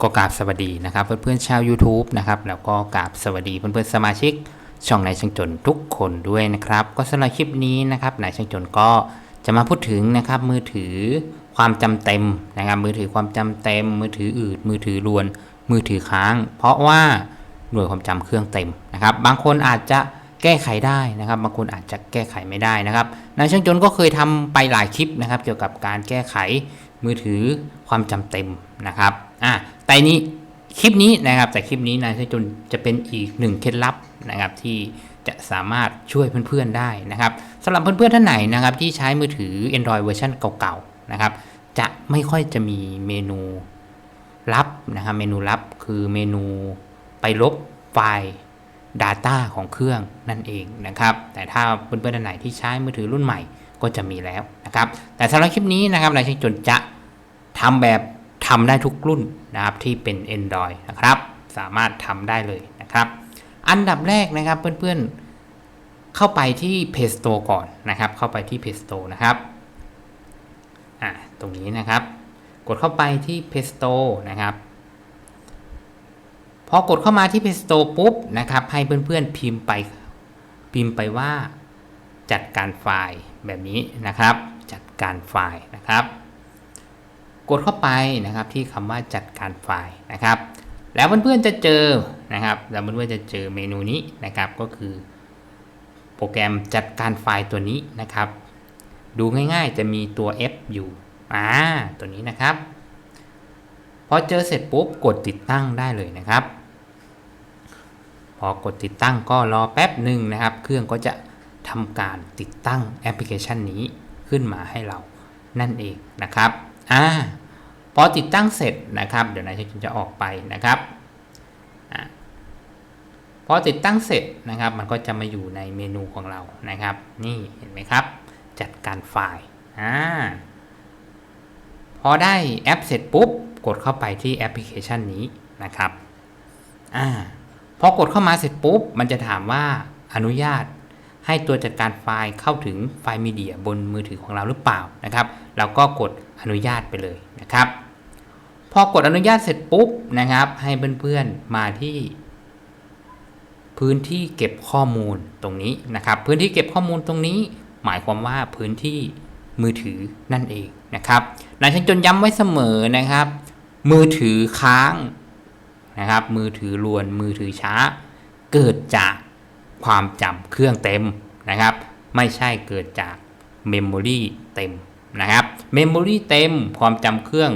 ก็กราบสวัสดีนะครับเพื่อนๆชาว YouTube นะครับแล้วก็กราบสวัสดีเพื่อนๆสมาชิก ช่องนายช่างจนทุกคนด้วยนะครับ ก็สำหรับคลิปนี้นะครับนายช่างจนก็จะมาพูดถึงนะครับมือถือความจำเต็มนะครับมือถือความจำเต็ม มือถืออืดมือถือรวน มือถือค้าง เพราะว่าหน่วยความจำเครื่องเต็มนะครับ บางคนอาจจะแก้ไขได้นะครับ บางคนอาจจะแก้ไขไม่ได้นะครับนายช่างจนก็เคยทำไปหลายคลิปนะครับ เกี่ยวกับการแก้ไขมือถือความจำเต็มนะครับ อะแต่นี้คลิปนี้นะครับ แต่คลิปนี้นายช่างจนจะเป็นอีกหนึ่งเคล็ดลับนะครับที่จะสามารถช่วยเพื่อนๆได้นะครับสำหรับเพื่อนๆท่านไหนนะครับ ที่ใช้มือถือ Android เวอร์ชันเก่าๆนะครับ จะไม่ค่อยจะมีเมนูลับนะครับเมนูลับคือเมนูไปลบไฟล์ Data ของเครื่องนั่นเองนะครับ แต่ถ้าเพื่อนๆท่านไหนที่ใช้มือถือรุ่นใหม่ก็จะมีแล้วนะครับ แต่สำหรับคลิปนี้นะครับนายช่างจนจะทำแบบ ทำได้ทุกรุ่นนะครับที่เป็น Android นะครับสามารถทำได้เลยนะครับ อันดับแรกนะครับเพื่อนๆ เข้าไปที่ Play Store ก่อนนะครับ เข้าไปที่ Play Store นะครับอ่าตรงนี้นะครับ กดเข้าไปที่ Play Store นะครับพอกดเข้ามาที่ Play Store ปุ๊บนะครับให้เพื่อนๆพิมพ์ไปพิมพ์ไปว่าจัดการไฟล์แบบนี้นะครับ จัดการไฟล์นะครับ กดเข้าไปนะครับที่คำว่าจัดการไฟล์นะครับ แล้วเพื่อนๆจะเจอนะครับแล้วเพื่อนๆจะเจอเมนูนี้นะครับก็คือ โปรแกรมจัดการไฟล์ตัวนี้นะครับ ดูง่ายๆจะมีตัว F อยู่อ่าตัวนี้นะครับพอเจอเสร็จปุ๊บกดติดตั้งได้เลยนะครับ พอกดติดตั้งก็รอแป๊บหนึ่งนะครับ เครื่องก็จะทำการติดตั้งแอปพลิเคชันนี้ขึ้นมาให้เรานั่นเองนะครับ อ่าพอติดตั้งเสร็จนะครับ เดี๋ยวนายจะจะออกไปนะครับอพอติดตั้งเสร็จนะครับ มันก็จะมาอยู่ในเมนูของเรานะครับ นี่เห็นไหมครับ จัดการไฟล์อ่าพอได้แอปเสร็จปุ๊บ กดเข้าไปที่แอปพลิเคชันนี้นะครับอ่าพอกดเข้ามาเสร็จปุ๊บ มันจะถามว่าอนุญาตให้ตัวจัดการไฟล์เข้าถึงไฟล์มีเดียบนมือถือของเราหรือเปล่านะครับ เราก็กด อนุญาตไปเลยนะครับ พอกดอนุญาตเสร็จปุ๊บนะครับ ให้เพื่อนๆมาที่ พื้นที่เก็บข้อมูลตรงนี้นะครับ พื้นที่เก็บข้อมูลตรงนี้ หมายความว่าพื้นที่มือถือนั่นเองนะครับนายช่างจนย้ำไว้เสมอนะครับ มือถือค้างนะครับ มือถือรวนมือถือช้า เกิดจากความจำเครื่องเต็มนะครับ ไม่ใช่เกิดจากเมมโมรีเต็ม นะครับเมมโมรีเต็มความจำเครื่อง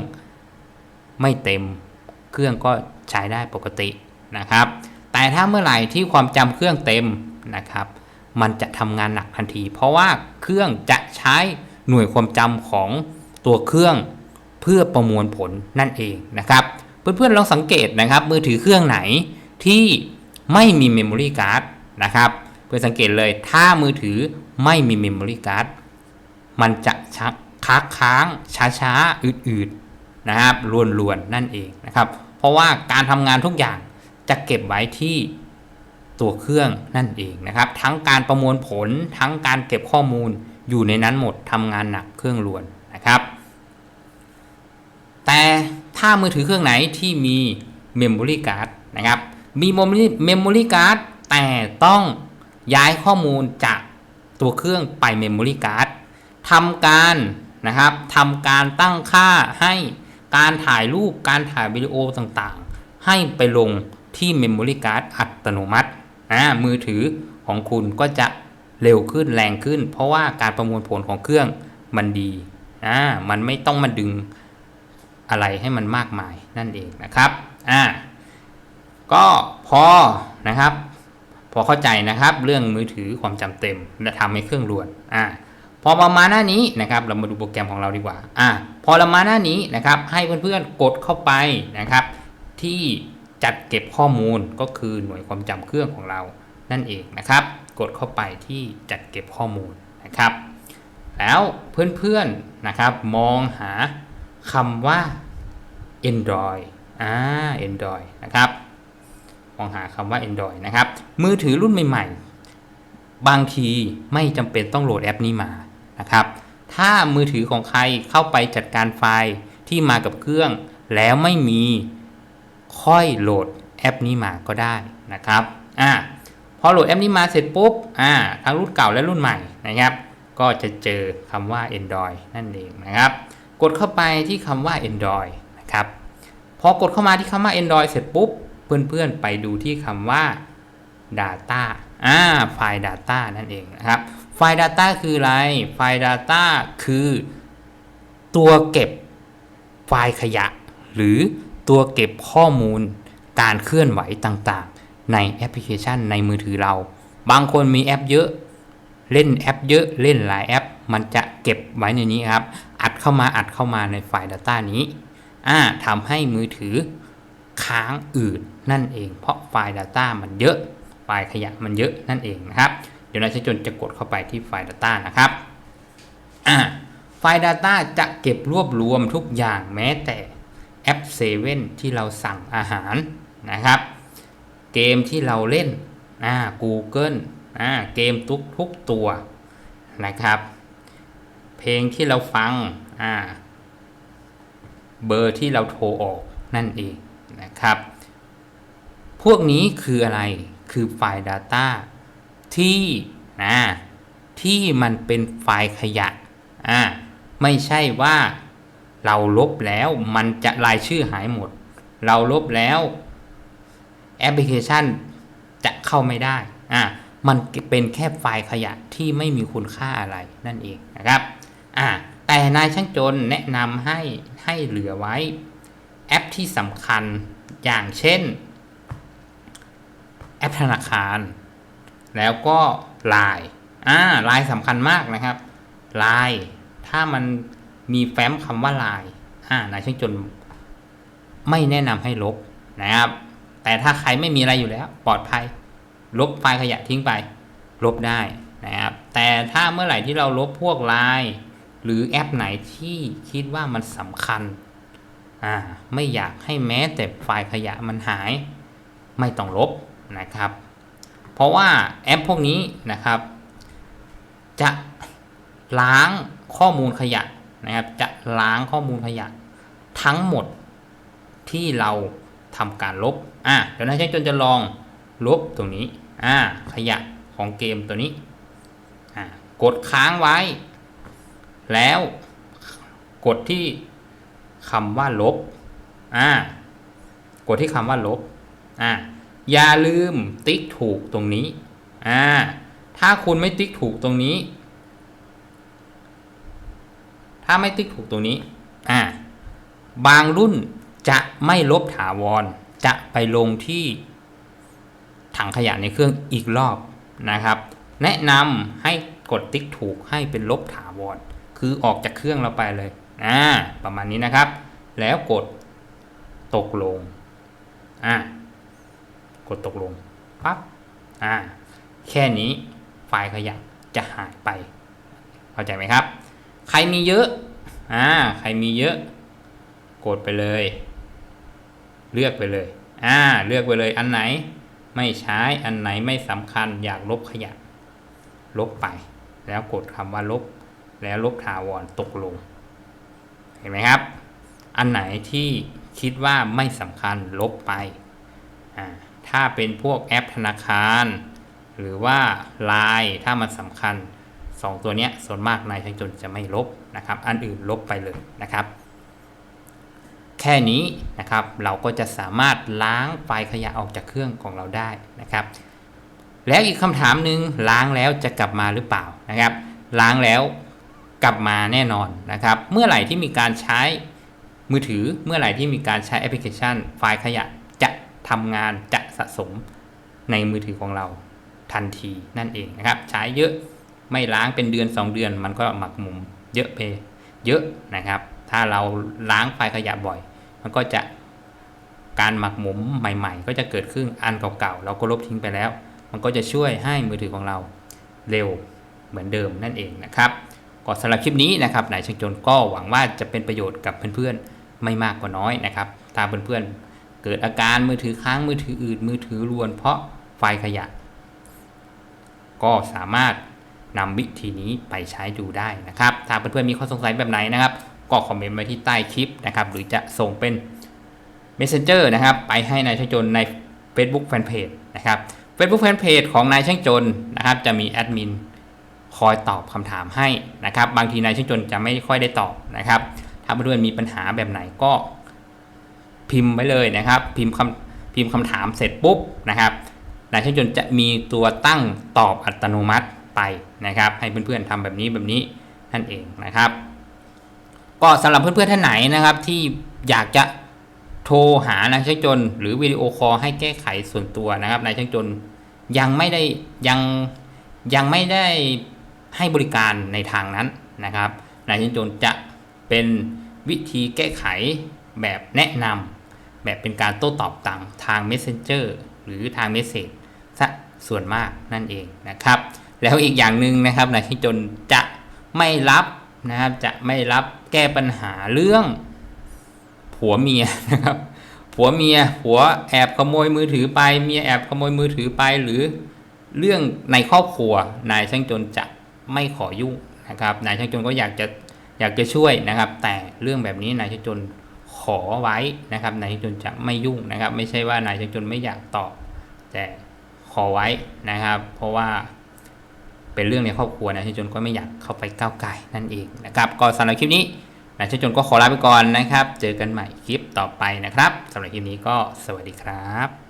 ไม่เต็มเครื่องก็ใช้ได้ปกตินะครับ แต่ถ้าเมื่อไหร่ที่ความจำเครื่องเต็มนะครับ มันจะทำงานหนักทันที เพราะว่าเครื่องจะใช้หน่วยความจำของตัวเครื่องเพื่อประมวลผลนั่นเองนะครับ เพื่อนๆลองสังเกตนะครับ มือถือเครื่องไหนที่ไม่มีเมมโมรีการ์ดนะครับเพื่อสังเกตเลยถ้ามือถือไม่มีเมมโมรีการ์ดมันจะชัก ค้างค้างช้าช้าๆอืดๆนะครับรวนๆนั่นเองนะครับ เพราะว่าการทำงานทุกอย่างจะเก็บไว้ที่ตัวเครื่องนั่นเองนะครับ ทั้งการประมวลผลทั้งการเก็บข้อมูลอยู่ในนั้นหมดทำงานหนักเครื่องรวนนะครับ แต่ถ้ามือถือเครื่องไหนที่มีเมมโมรี่การ์ดนะครับมีเมมโมรี่การ์ดแต่ต้องย้ายข้อมูลจากตัวเครื่องไปเมมโมรี่การ์ดทำการ นะครับทำการตั้งค่าให้การถ่ายรูปการถ่ายวิดีโอต่างๆ ให้ไปลงที่เมมโมรีการ์ดอัตโนมัตินะมือถือของคุณก็จะเร็วขึ้นแรงขึ้น เพราะว่าการประมวลผลของเครื่องมันดีอ่ามันไม่ต้องมาดึงอะไรให้มันมากมายนั่นเองนะครับอ่าก็พอนะครับ พอเข้าใจนะครับ เรื่องมือถือความจำเต็มและทำให้เครื่องรวนอ่า พอประมาหน้านี้นะครับ เรามาดูโปรแกรมของเราดีกว่า อ่าพอเรามาหน้านี้นะครับ ให้เพื่อนๆกดเข้าไปนะครับ ที่จัดเก็บข้อมูลก็คือหน่วยความจำเครื่องของเรานั่นเองนะครับ กดเข้าไปที่จัดเก็บข้อมูลนะครับ แล้วเพื่อนๆนะครับ มองหาคำว่า Android อ่า Android นะครับ มองหาคำว่า Android นะครับ มือถือรุ่นใหม่ ๆ บางทีไม่จำเป็นต้องโหลดแอปนี้มา นะครับ ถ้ามือถือของใครเข้าไปจัดการไฟล์ที่มากับเครื่อง แล้วไม่มีค่อยโหลดแอปนี้มาก็ได้นะครับอ่าพอโหลดแอปนี้มาเสร็จปุ๊บอ่าทั้งรุ่นเก่าและรุ่นใหม่นะครับ ก็จะเจอคำว่า Android นั่นเองนะครับ กดเข้าไปที่คำว่า Android นะครับพอกดเข้ามาที่คำว่า Android เสร็จปุ๊บ เพื่อนๆ ไปดูที่คำว่า Data อ่าไฟล์ Data นั่นเองนะครับ ไฟล์ Data คืออะไร ไฟล์ Data คือตัวเก็บไฟล์ขยะ หรือตัวเก็บข้อมูลการเคลื่อนไหวต่างๆ ในแอปพลิเคชันในมือถือเรา บางคนมีแอปเยอะ เล่นแอปเยอะเล่นหลายแอป มันจะเก็บไว้ในนี้ครับ อัดเข้ามาอัดเข้ามาในไฟล์ Data นี้อ่าทำให้มือถือค้างอืดนั่นเอง เพราะไฟล์ Data มันเยอะ ไฟล์ขยะมันเยอะนั่นเองนะครับ เดี๋ยวนายชจนจะกดเข้าไปที่ไฟล์ Data นะครับไฟล์ Data จะเก็บรวบรวมทุกอย่างแม้แต่แอป7ที่เราสั่งอาหารนะครับ เกมที่เราเล่นอ่า Google อ่าเกมทุกทุกตัวนะครับ เพลงที่เราฟังอ่าเบอร์ที่เราโทรออกนั่นเองนะครับ พวกนี้คืออะไรคือไฟล์ Data ที่นะที่มันเป็นไฟล์ขยะอ่าไม่ใช่ว่าเราลบแล้วมันจะรายชื่อหายหมด เราลบแล้วแอปพลิเคชันจะเข้าไม่ได้อ่ามันเป็นแค่ไฟล์ขยะที่ไม่มีคุณค่าอะไรนั่นเองนะครับอ่าแต่นายช่างจนแนะนำให้ให้เหลือไว้แอปที่สำคัญอย่างเช่น แอปธนาคาร แล้วก็ Line อ่า Line สำคัญมากนะครับ Line ถ้ามันมีแฟ้มคำว่า Line อ่านายช่างจนไม่แนะนำให้ลบนะครับ แต่ถ้าใครไม่มีอะไรอยู่แล้ว ปลอดภัย ลบไฟล์ขยะทิ้งไป ลบได้นะครับ แต่ถ้าเมื่อไหร่ที่เราลบพวกไลน์หรือแอปไหนที่คิดว่ามันสำคัญอ่าไม่อยากให้แม้แต่ไฟล์ขยะมันหาย ไม่ต้องลบนะครับ เพราะว่าแอปพวกนี้นะครับ จะล้างข้อมูลขยะนะครับ จะล้างข้อมูลขยะ ทั้งหมดที่เราทำการลบ อะเดี๋ยวนายช่างจนจะลองลบตรงนี้ อ่า ขยะของเกมตัวนี้ อ่า กดค้างไว้ แล้วกดที่คำว่าลบ อ่า กดที่คำว่าลบ อ่า อย่าลืมติ๊กถูกตรงนี้ อ่า ถ้าคุณไม่ติ๊กถูกตรงนี้ ถ้าไม่ติ๊กถูกตรงนี้ อ่า บางรุ่นจะไม่ลบถาวร จะไปลงที่ถังขยะในเครื่องอีกรอบนะครับ แนะนำให้กดติ๊กถูกให้เป็นลบถาวร คือออกจากเครื่องเราไปเลย อ่า ประมาณนี้นะครับ แล้วกดตกลง อ่า กดตกลงปั๊บอ่าแค่นี้ไฟล์ขยะจะหายไปเข้าใจไหมครับ ใครมีเยอะอ่าใครมีเยอะ กดไปเลย เลือกไปเลยอ่าเลือกไปเลยอันไหนไม่ใช้อันไหนไม่สำคัญอยากลบขยะ ลบไป แล้วกดคำว่าลบ แล้วลบถาวรตกลง เห็นไหมครับ อันไหนที่คิดว่าไม่สำคัญลบไปอ่า ถ้าเป็นพวกแอปธนาคาร หรือว่า Line ถ้ามันสำคัญ 2 ตัวนี้ส่วนมากนายช่างจนจะไม่ลบนะครับ อันอื่นลบไปเลยนะครับ แค่นี้นะครับเราก็จะสามารถล้างไฟล์ขยะออกจากเครื่องของเราได้นะครับ แล้วอีกคำถามหนึ่งล้างแล้วจะกลับมาหรือเปล่านะครับ ล้างแล้วกลับมาแน่นอนนะครับ เมื่อไหร่ที่มีการใช้มือถือเมื่อไหร่ที่มีการใช้แอปพลิเคชัน ไฟล์ขยะ ทำงานจะสะสมในมือถือของเราทันทีนั่นเองนะครับ ใช้เยอะไม่ล้างเป็นเดือน 2 เดือน มันก็หมักหมมเยอะไปเยอะนะครับ ถ้าเราล้างไฟขยะบ่อย มันก็จะการหมักหมมใหม่ ๆ ก็จะเกิดขึ้นอันเก่าๆเราก็ลบทิ้งไปแล้ว มันก็จะช่วยให้มือถือของเราเร็วเหมือนเดิมนั่นเองนะครับก็สำหรับคลิปนี้นะครับนายช่างจนก็หวังว่าจะเป็นประโยชน์กับเพื่อนๆไม่มากก็น้อยนะครับถ้าเพื่อนๆ เกิดอาการมือถือค้างมือถืออืดมือถือรวน เพราะไฟขยะ ก็สามารถนำวิธีนี้ไปใช้ดูได้นะครับ ถ้าเพื่อนๆมีข้อสงสัยแบบไหนนะครับ ก็คอมเมนต์ไว้ที่ใต้คลิปนะครับ หรือจะส่งเป็น Messenger นะครับ ไปให้นายช่างจนใน Facebook Fanpage นะครับ Facebook Fanpage ของนายช่างจนนะครับ จะมีแอดมินคอยตอบคำถามให้นะครับ บางทีนายช่างจนจะไม่ค่อยได้ตอบนะครับ ถ้าเพื่อนๆมีปัญหาแบบไหนก็ พิมพ์ไว้เลยนะครับ พิมพ์คำพิมพ์คำถามเสร็จปุ๊บนะครับนายช่างจนจะมีตัวตั้งตอบอัตโนมัติไปนะครับ ให้เพื่อนๆทำแบบนี้แบบนี้นั่นเองนะครับ ก็สำหรับเพื่อนๆท่านไหนนะครับ ที่อยากจะโทรหานายช่างจนหรือวิดีโอคอลให้แก้ไขส่วนตัวนะครับนายช่างจนยังไม่ได้ยังยังไม่ได้ให้บริการในทางนั้นนะครับนายช่างจนจะเป็นวิธีแก้ไขแบบแนะนำ แบบเป็นการโต้ตอบต่างทาง Messenger หรือทาง Message ซะส่วนมากนั่นเองนะครับ แล้วอีกอย่างหนึ่งนะครับนายช่างจนจะไม่รับนะครับจะไม่รับแก้ปัญหาเรื่องผัวเมียนะครับผัวเมียผัวแอบขโมยมือถือไปเมียแอบขโมยมือถือไปหรือเรื่องในครอบครัวนายช่างจนจะไม่ขอยุ่งนะครับนายช่างจนก็อยากจะอยากจะช่วยนะครับ แต่เรื่องแบบนี้นายช่างจน ขอไว้นะครับนายช่างจนจะไม่ยุ่งนะครับ ไม่ใช่ว่านายช่างจนไม่อยากตอบ แต่ขอไว้นะครับ เพราะว่าเป็นเรื่องในครอบครัวนะช่ายจนก็ไม่อยากเข้าไปก้าวไก่นั่นเองนะครับก็สำหรับคลิปนี้นะช่ายจนก็ขอลาไปก่อนนะครับ เจอกันใหม่คลิปต่อไปนะครับสำหรับคลิปนี้ก็สวัสดีครับ